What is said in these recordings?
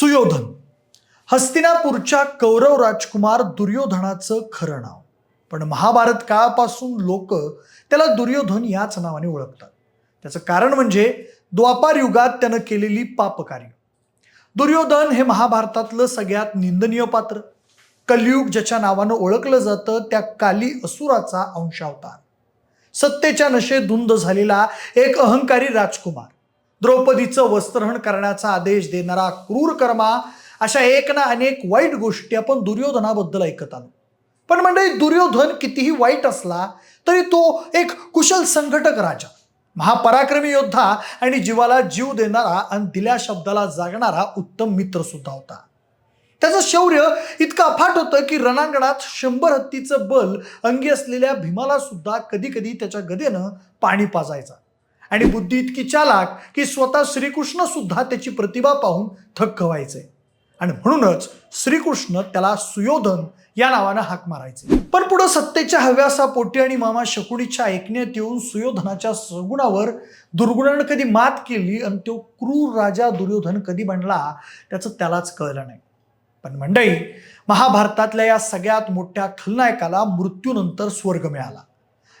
सुयोधन. हस्तिनापूरच्या कौरव राजकुमार दुर्योधनाचं खरं नाव. पण महाभारत काळापासून लोक त्याला दुर्योधन याच नावाने ओळखतात. त्याचं कारण म्हणजे द्वापार युगात त्यानं केलेली पापकार्य. दुर्योधन हे महाभारतातलं सगळ्यात निंदनीय पात्र. कलियुग ज्याच्या नावानं ओळखलं जातं त्या काली असुराचा अंशावतार. सत्तेच्या नशे धुंद झालेला एक अहंकारी राजकुमार. द्रौपदीचं वस्त्रहण करण्याचा आदेश देणारा क्रूर कर्मा अशा एक ना अनेक वाईट गोष्टी आपण दुर्योधनाबद्दल ऐकत आलो. पण म्हणजे दुर्योधन कितीही वाईट असला तरी तो एक कुशल संघटक राजा. महापराक्रमी योद्धा आणि जीवाला जीव देणारा आणि दिल्या शब्दाला जागणारा उत्तम मित्र सुद्धा होता. त्याचं शौर्य इतकं अफाट होतं की रणांगणात शंभर हत्तीचं बल अंगी असलेल्या भीमाला सुद्धा कधी कधी त्याच्या गदेनं पाणी पाजायचा. आणि बुद्धी इतकी चालाक की स्वतः श्रीकृष्ण सुद्धा त्याची प्रतिभा पाहून थक्क व्हायचे. आणि म्हणूनच श्रीकृष्ण त्याला सुयोधन या नावानं हाक मारायचे. पण पुढं सत्तेच्या हव्यासापोटी आणि मामा शकुणीच्या ऐकण्यात येऊन सुयोधनाच्या सगुणावर दुर्गुणानं कधी मात केली आणि तो क्रूर राजा दुर्योधन कधी बनला त्याचं त्यालाच कळलं नाही. पण मंडळी महाभारतातल्या या सगळ्यात मोठ्या खलनायकाला मृत्यूनंतर स्वर्ग मिळाला.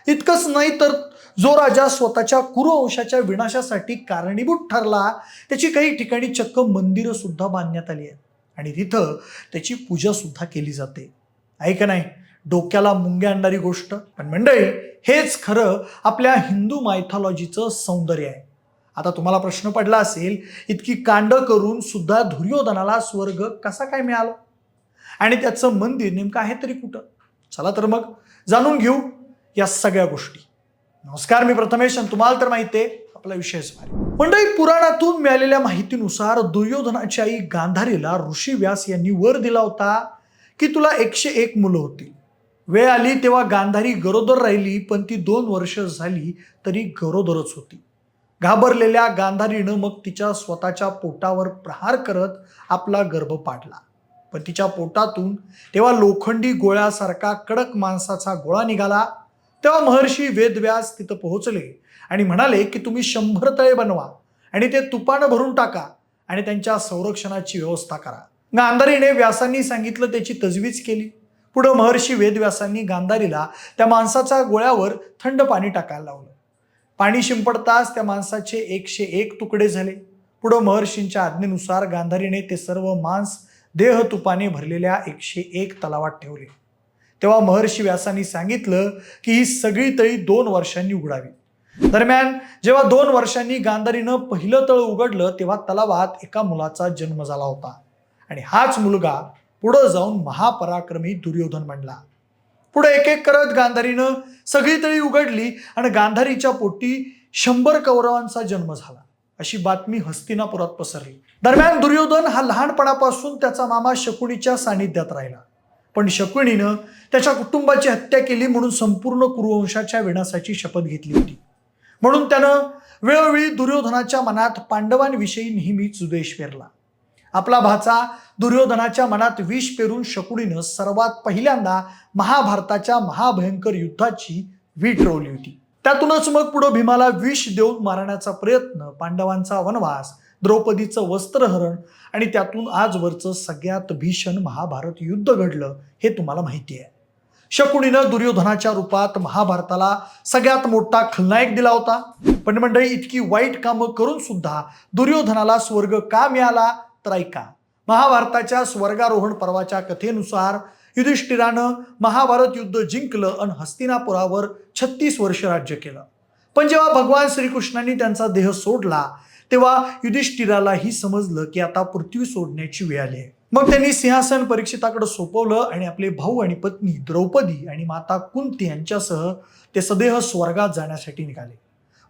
इतकंच नाही तर जो राजा स्वतःच्या कुरुवंशाच्या विनाशासाठी कारणीभूत ठरला त्याची काही ठिकाणी चक्क मंदिरं सुद्धा बांधण्यात आली आहेत. आणि तिथं त्याची पूजा सुद्धा केली जाते. ऐका नाही? डोक्याला मुंग्या आणणारी गोष्ट. पण मंडळी हेच खरं आपल्या हिंदू मायथॉलॉजीचं सौंदर्य आहे. आता तुम्हाला प्रश्न पडला असेल इतकी कांड करून सुद्धा दुर्योधनाला स्वर्ग कसा काय मिळाला? आणि त्याचं मंदिर नेमकं आहे तरी कुठं? चला तर मग जाणून घेऊ. या सगळ्या गोष्टी. नमस्कार मी प्रथमेश आणि तुम्हाला तर माहिती आहे आपला विषयच भारी. मंडळी पुराणातून मिळालेल्या माहितीनुसार दुर्योधनाची आई गांधारीला ऋषी व्यास यांनी वर दिला होता की तुला एकशे एक मुलं होती वेळ आली तेव्हा गांधारी गरोदर राहिली पण ती दोन वर्ष झाली तरी गरोदरच होती. घाबरलेल्या गांधारीनं मग तिच्या स्वतःच्या पोटावर प्रहार करत आपला गर्भ पाडला. पण तिच्या पोटातून तेव्हा लोखंडी गोळ्यासारखा कडक माणसाचा गोळा निघाला. तेव्हा महर्षी वेदव्यास तिथं पोहोचले आणि म्हणाले की तुम्ही शंभर तळे बनवा आणि ते तुपानं भरून टाका आणि त्यांच्या संरक्षणाची व्यवस्था करा. गांधारीने व्यासांनी सांगितलं त्याची तजवीज केली. पुढं महर्षी वेदव्यासांनी गांधारीला त्या माणसाच्या गोळ्यावर थंड पाणी टाकायला लावलं. पाणी शिंपडताच त्या माणसाचे एकशे एक तुकडे झाले. पुढं महर्षींच्या आज्ञेनुसार गांधारीने ते सर्व मांस देह तुपाने भरलेल्या एकशे एक तलावात ठेवले. तेव्हा महर्षी व्यासांनी सांगितलं की ही सगळी तळी दोन वर्षांनी उघडावी. दरम्यान जेव्हा दोन वर्षांनी गांधारीनं पहिलं तळ उघडलं तेव्हा तलावात एका मुलाचा जन्म झाला होता. आणि हाच मुलगा पुढं जाऊन महापराक्रमी दुर्योधन बनला. पुढे एक एक करत गांधारीनं सगळी तळी उघडली आणि गांधारीच्या पोटी शंभर कौरवांचा जन्म झाला अशी बातमी हस्तिनापुरात पसरली. दरम्यान दुर्योधन हा लहानपणापासून त्याचा मामा शकुनीच्या सानिध्यात राहिला. पण शकुणीनं त्याच्या कुटुंबाची हत्या केली म्हणून संपूर्ण कुरुवंशाच्या विनाशाची शपथ घेतली होती. म्हणून त्यानं वेळोवेळी दुर्योधनाच्या मनात पांडवांविषयी नेहमीच द्वेष पेरला. आपला भाचा दुर्योधनाच्या मनात विष पेरून शकुणीनं सर्वात पहिल्यांदा महाभारताच्या महाभयंकर युद्धाची वीट रोवली होती. त्यातूनच मग पुढं भीमाला विष देऊन मारण्याचा प्रयत्न पांडवांचा वनवास द्रौपदीचं वस्त्रहरण आणि त्यातून आजवरचं सगळ्यात भीषण महाभारत युद्ध घडलं हे तुम्हाला माहिती आहे. शकुनीनं दुर्योधनाच्या रूपात महाभारताला सगळ्यात मोठा खलनायक दिला होता. पण मंडळी इतकी वाईट कामं करून सुद्धा दुर्योधनाला स्वर्ग का मिळाला? तर ऐका. महाभारताच्या स्वर्गारोहण पर्वाच्या कथेनुसार युधिष्ठिरानं महाभारत युद्ध जिंकलं आणि हस्तिनापुरावर छत्तीस वर्ष राज्य केलं. पण जेव्हा भगवान श्रीकृष्णांनी त्यांचा देह सोडला तेव्हा युधिष्ठिरालाही समजलं की आता पृथ्वी सोडण्याची वेळ आली आहे. मग त्यांनी सिंहासन परीक्षिताकडे सोपवलं आणि आपले भाऊ आणि पत्नी द्रौपदी आणि माता कुंती यांच्यासह ते सदेह स्वर्गात जाण्यासाठी निघाले.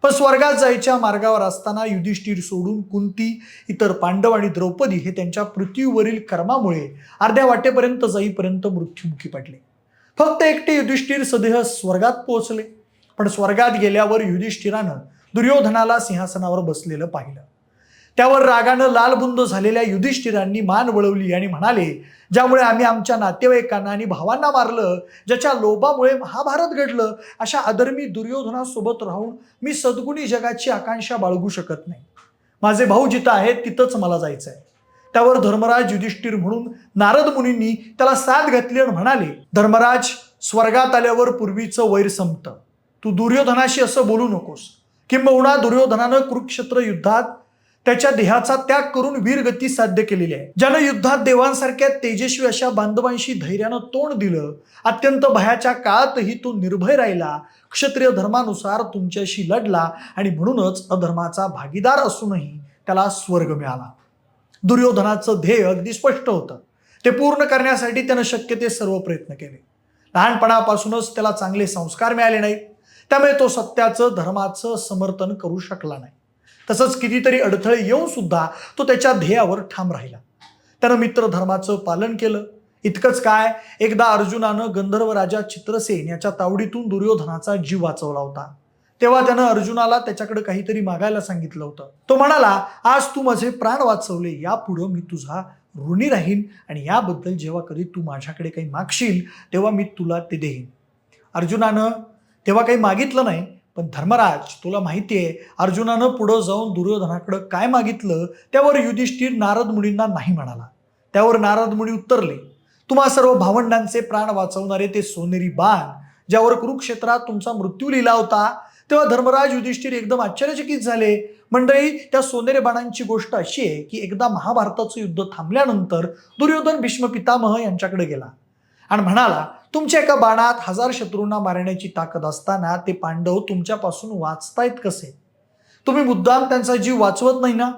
पण स्वर्गात जायच्या मार्गावर असताना युधिष्ठिर सोडून कुंती इतर पांडव आणि द्रौपदी हे त्यांच्या पृथ्वीवरील कर्मामुळे अर्ध्या वाटेपर्यंत जाईपर्यंत मृत्युमुखी पडले. फक्त एकटे युधिष्ठिर सदेह स्वर्गात पोहोचले. पण स्वर्गात गेल्यावर युधिष्ठिरानं दुर्योधनाला सिंहासनावर बसलेलं पाहिलं. त्यावर रागानं लालबुंद झालेल्या युधिष्ठिरांनी मान वळवली आणि म्हणाले ज्यामुळे आम्ही आमच्या नातेवाईकांना आणि भावांना मारलं ज्याच्या लोभामुळे महाभारत घडलं अशा अधर्मी दुर्योधनासोबत राहून मी सद्गुणी जगाची आकांक्षा बाळगू शकत नाही. माझे भाऊ जिथं आहेत तिथंच मला जायचं आहे त्यावर धर्मराज युधिष्ठिर म्हणून नारद मुनींनी त्याला साथ घातली आणि म्हणाले धर्मराज स्वर्गात आल्यावर पूर्वीचं वैर संपतं. तू दुर्योधनाशी असं बोलू नकोस. किंबहुना दुर्योधनानं कुरुक्षेत्र युद्धात त्याच्या देहाचा त्याग करून वीरगती साध्य केलेली आहे. ज्यानं युद्धात देवांसारख्या तेजस्वी अशा बांधवांशी धैर्यानं तोंड दिलं अत्यंत भयाच्या काळातही तो निर्भय राहिला क्षत्रिय धर्मानुसार तुमच्याशी लढला आणि म्हणूनच अधर्माचा भागीदार असूनही त्याला स्वर्ग मिळाला. दुर्योधनाचं ध्येय अगदी स्पष्ट होतं. ते पूर्ण करण्यासाठी त्यानं शक्य ते सर्व प्रयत्न केले. लहानपणापासूनच त्याला चांगले संस्कार मिळाले नाहीत. त्यामुळे तो सत्याचं धर्माचं समर्थन करू शकला नाही. तसंच कितीतरी अडथळे येऊन सुद्धा तो त्याच्या ध्येयावर ठाम राहिला. त्यानं मित्र धर्माचं पालन केलं. इतकंच काय एकदा अर्जुनानं गंधर्व राजा चित्रसेन याच्या तावडीतून दुर्योधनाचा जीव वाचवला होता. तेव्हा त्यानं अर्जुनाला त्याच्याकडे काहीतरी मागायला सांगितलं होतं. तो म्हणाला आज तू माझे प्राण वाचवले यापुढं मी तुझा ऋणी राहीन आणि याबद्दल जेव्हा कधी तू माझ्याकडे काही मागशील तेव्हा मी तुला ते देईन. अर्जुनानं तेव्हा काही मागितलं नाही पण धर्मराज तुला माहिती आहे अर्जुनानं पुढं जाऊन दुर्योधनाकडं काय मागितलं त्यावर युधिष्ठिर नारद मुनींना नाही म्हणाला. त्यावर नारद मुनी उत्तरले तुम्हा सर्व भावंडांचे प्राण वाचवणारे ते सोनेरी बाण ज्यावर कुरुक्षेत्रात तुमचा मृत्यू लिहिला होता. तेव्हा धर्मराज युधिष्ठिर एकदम आश्चर्यचकित झाले. मंडळी त्या सोनेरी बाणांची गोष्ट अशी आहे की एकदा महाभारताचं युद्ध थांबल्यानंतर दुर्योधन भीष्म पितामह यांच्याकडे गेला आणि म्हणाला तुमच्या एका बाणात हजार शत्रूंना मारण्याची ताकद असताना ते पांडव तुमच्यापासून वाचतायत कसे? तुम्ही मुद्दाम त्यांचा जीव वाचवत नाही ना?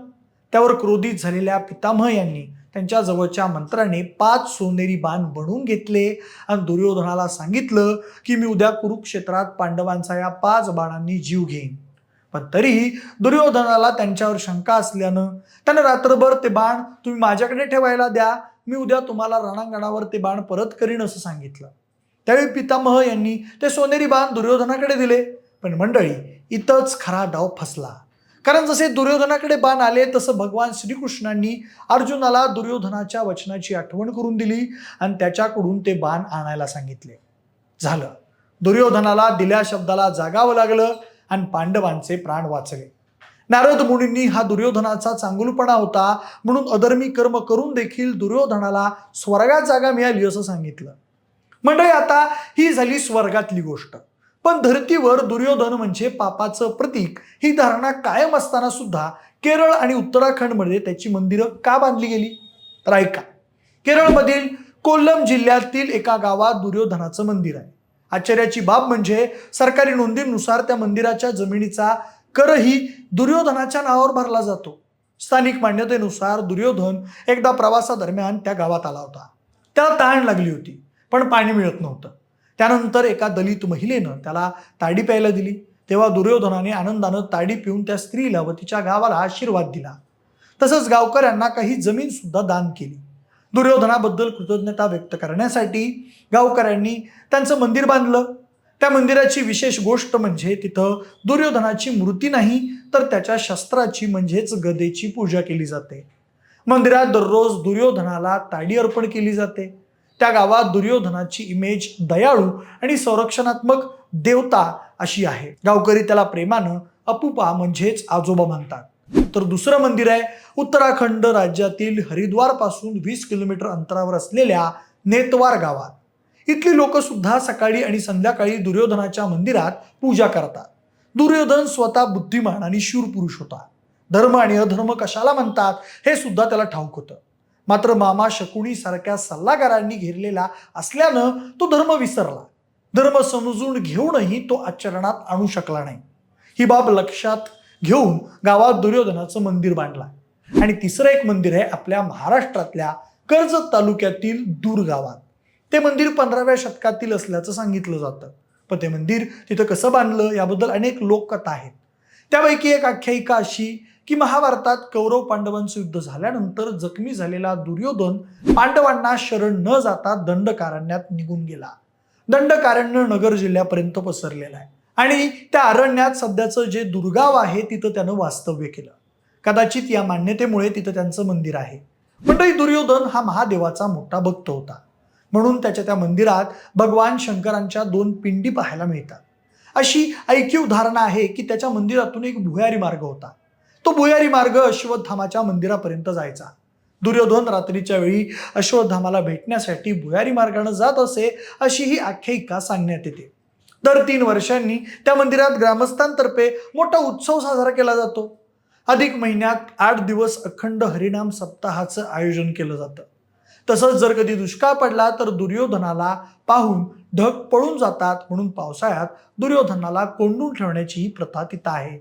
त्यावर क्रोधित झालेल्या पितामह यांनी त्यांच्या जवळच्या मंत्र्याने पाच सोनेरी बाण बनवून घेतले आणि दुर्योधनाला सांगितलं की मी उद्या कुरुक्षेत्रात पांडवांचा या पाच बाणांनी जीव घेईन. पण तरीही दुर्योधनाला त्यांच्यावर शंका असल्यानं त्यानं रात्रभर ते बाण तुम्ही माझ्याकडे ठेवायला द्या मी उद्या तुम्हाला रणांगणावर ते बाण परत करीन असं सांगितलं. त्यावेळी पितामह यांनी ते सोनेरी बाण दुर्योधनाकडे दिले. पण मंडळी इथंच खरा डाव फसला. कारण जसे दुर्योधनाकडे बाण आले तसं भगवान श्रीकृष्णांनी अर्जुनाला दुर्योधनाच्या वचनाची आठवण करून दिली आणि त्याच्याकडून ते बाण आणायला सांगितले. झालं. दुर्योधनाला दिल्या शब्दाला जागावं लागलं आणि पांडवांचे प्राण वाचले. नारद मुनींनी हा दुर्योधनाचा चांगुलपणा होता म्हणून अधर्मी कर्म करून देखील दुर्योधनाला स्वर्गात जागा मिळाली असं सांगितलं. मंडळी आता ही झाली स्वर्गातली गोष्ट. पण धर्तीवर दुर्योधन म्हणजे पापाचं प्रतीक ही धारणा कायम असताना सुद्धा केरळ आणि उत्तराखंडमध्ये त्याची मंदिरं का बांधली गेली? तर ऐका. केरळमधील कोल्लम जिल्ह्यातील एका गावात दुर्योधनाचं मंदिर आहे. आश्चर्याची बाब म्हणजे सरकारी नोंदीनुसार त्या मंदिराच्या जमिनीचा करही दुर्योधनाच्या नावावर भरला जातो. स्थानिक मान्यतेनुसार दुर्योधन एकदा प्रवासादरम्यान त्या गावात आला होता. त्याला तहान लागली होती पण पाणी मिळत नव्हतं. त्यानंतर एका दलित महिलेनं त्याला ताडी प्यायला दिली. तेव्हा दुर्योधनाने आनंदानं ताडी पिऊन त्या स्त्रीला व तिच्या गावाला आशीर्वाद दिला. तसंच गावकऱ्यांना काही जमीन सुद्धा दान केली. दुर्योधनाबद्दल कृतज्ञता व्यक्त करण्यासाठी गावकऱ्यांनी त्यांचं मंदिर बांधलं. त्या मंदिराची विशेष गोष्ट म्हणजे तिथं दुर्योधनाची मूर्ती नाही तर त्याच्या शस्त्राची म्हणजेच गदेची पूजा केली जाते. मंदिरात दररोज दुर्योधनाला ताडी अर्पण केली जाते. त्या गावात दुर्योधनाची इमेज दयाळू आणि संरक्षणात्मक देवता अशी आहे. गावकरी त्याला प्रेमानं अपुपा म्हणजेच आजोबा म्हणतात तर दुसरं मंदिर आहे उत्तराखंड राज्यातील हरिद्वारपासून वीस किलोमीटर अंतरावर असलेल्या नेतवार गावात. इथली लोक सुद्धा सकाळी आणि संध्याकाळी दुर्योधनाच्या मंदिरात पूजा करतात. दुर्योधन स्वतः बुद्धिमान आणि शूर पुरुष होता. धर्म आणि अधर्म कशाला म्हणतात हे सुद्धा त्याला ठाऊक होतं. मात्र मामा शकुनी सारख्या सल्लागारांनी घेरलेला असल्यानं तो धर्म विसरला. धर्म समजून घेऊनही तो आचरणात आणू शकला नाही. ही बाब लक्षात घेऊन गावात दुर्योधनाचं मंदिर बांधलं. आणि तिसरं एक मंदिर आहे आपल्या महाराष्ट्रातल्या कर्जत तालुक्यातील दूर गावात. ते मंदिर पंधराव्या शतकातील असल्याचं सांगितलं जातं. पण ते मंदिर तिथं कसं बांधलं याबद्दल अनेक लोककथा आहेत. त्यापैकी एक आख्यायिका अशी की महाभारतात कौरव पांडवांचं युद्ध झाल्यानंतर जखमी झालेला दुर्योधन पांडवांना शरण न जाता दंडकारण्यात निघून गेला. दंडकारण्य नगर जिल्ह्यापर्यंत पसरलेला आहे. आणि त्या अरण्यात सध्याचं जे दुर्गाव आहे तिथं त्यानं वास्तव्य केलं. कदाचित या मान्यतेमुळे तिथं त्यांचं मंदिर आहे. मंडळी दुर्योधन हा महादेवाचा मोठा भक्त होता. म्हणून त्याच्या त्या मंदिरात भगवान शंकरांच्या दोन पिंडी पाहायला मिळतात. अशी ऐकीव धारणा आहे की त्याच्या मंदिरातून एक भुयारी मार्ग होता. तो भुयारी मार्ग अश्वत्थामाच्या मंदिरापर्यंत जायचा. दुर्योधन रात्रीच्या वेळी अश्वत्थामाला भेटण्यासाठी भुयारी मार्गाने जात असे अशी ही आख्यायिका सांगण्यात येते. दर तीन वर्षांनी त्या मंदिरात ग्रामस्थांतर्फे मोठा उत्सव साजरा केला जातो. अधिक महिन्यात आठ दिवस अखंड हरिनाम सप्ताहाचं आयोजन केलं जातं. तसंच जर कधी दुष्काळ पडला तर दुर्योधनाला पाहून ढग पळून जातात म्हणून पावसाळ्यात दुर्योधनाला कोंडून ठेवण्याची ही प्रथा तिथं आहे.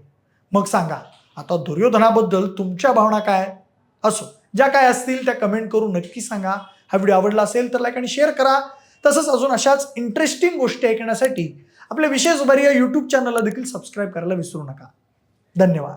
मग सांगा आता दुर्योधनाबद्दल तुमच्या भावना काय? असो ज्या काय असतील त्या कमेंट करून नक्की सांगा. हा व्हिडिओ आवडला असेल तर लाईक आणि शेअर करा. तसंच अजून अशाच इंटरेस्टिंग गोष्टी ऐकण्यासाठी आपल्या विशेष बरी या यूट्यूब चॅनलला देखील सबस्क्राईब करायला विसरू नका. धन्यवाद.